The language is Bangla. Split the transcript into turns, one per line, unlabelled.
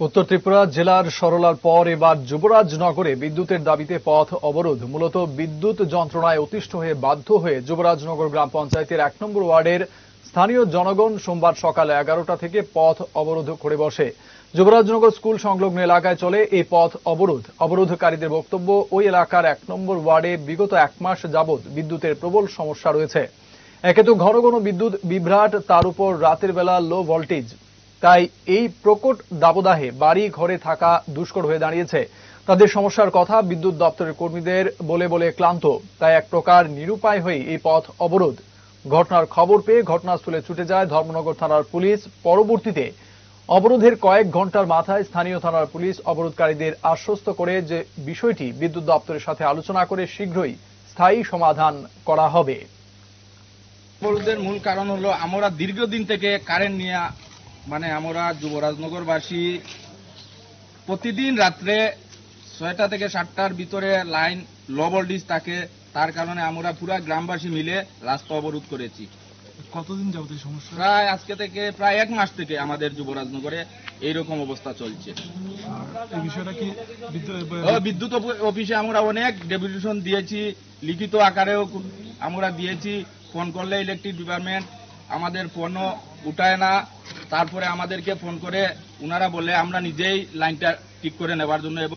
উত্তর ত্রিপুরা জেলার সরলার পর এবার যুবরাজনগরে বিদ্যুতের দাবিতে পথ অবরোধ। মূলত বিদ্যুৎ যন্ত্রণায় অতিষ্ঠ হয়ে বাধ্য হয়ে যুবরাজনগর গ্রাম পঞ্চায়েতের এক নম্বর ওয়ার্ডের স্থানীয় জনগণ সোমবার সকাল এগারোটা থেকে পথ অবরোধ করে বসে। যুবরাজনগর স্কুল সংলগ্ন এলাকায় চলে এই পথ অবরোধ। অবরোধকারীদের বক্তব্য, ওই এলাকার এক নম্বর ওয়ার্ডে বিগত এক মাস যাবৎ বিদ্যুতের প্রবল সমস্যা রয়েছে। একে তো ঘন ঘন বিদ্যুৎ বিভ্রাট, তার উপর রাতের বেলা লো ভোল্টেজ তাই এই প্রকট দাবদাহে বাড়ি ঘরে থাকা দুষ্কর হয়ে দাঁড়িয়েছে। তাদের সমস্যার কথা বিদ্যুৎ দপ্তরের কর্মীদের বলে বলে ক্লান্ত। তাই এক প্রকার নিরুপায় হয়ে এই পথ অবরোধ। ঘটনার খবর পেয়ে ঘটনাস্থলে ছুটে যায় ধর্মনগর থানার পুলিশ। পরবর্তীতে অবরোধের কয়েক ঘণ্টার মাথায় স্থানীয় থানার পুলিশ অবরোধকারীদের আশ্বস্ত করে যে বিষয়টি বিদ্যুৎ দপ্তরের সাথে আলোচনা করে শীঘ্রই স্থায়ী সমাধান করা হবে।
অবরোধের মূল কারণ হলো আমরা দীর্ঘদিন থেকে কারেন্ট নিয়ে মানে আমরা যুবরাজনগরবাসী প্রতিদিন রাত্রে ছয়টা থেকে সাতটার ভিতরে লাইন লো ভোল্টেজ থাকে। তার কারণে আমরা পুরা গ্রামবাসী মিলে রাস্তা অবরোধ করেছি।
কতদিন যাবত এই সমস্যা?
প্রায় আজকে থেকে প্রায় এক মাস থেকে আমাদের যুবরাজনগরে এইরকম অবস্থা চলছে।
এই বিষয়টা কি বিদ্যুৎ
অফিসে আমরা অনেক ডেপুটেশন দিয়েছি লিখিত আকারেও আমরা দিয়েছি। ফোন করলে ইলেকট্রিক ডিপার্টমেন্ট আমাদের ফোনও উঠায় না। তারপরে আমাদেরকে ফোন করে ওনারা বলে আমরা নিজেই লাইনটা ঠিক করে নেবার জন্য এবং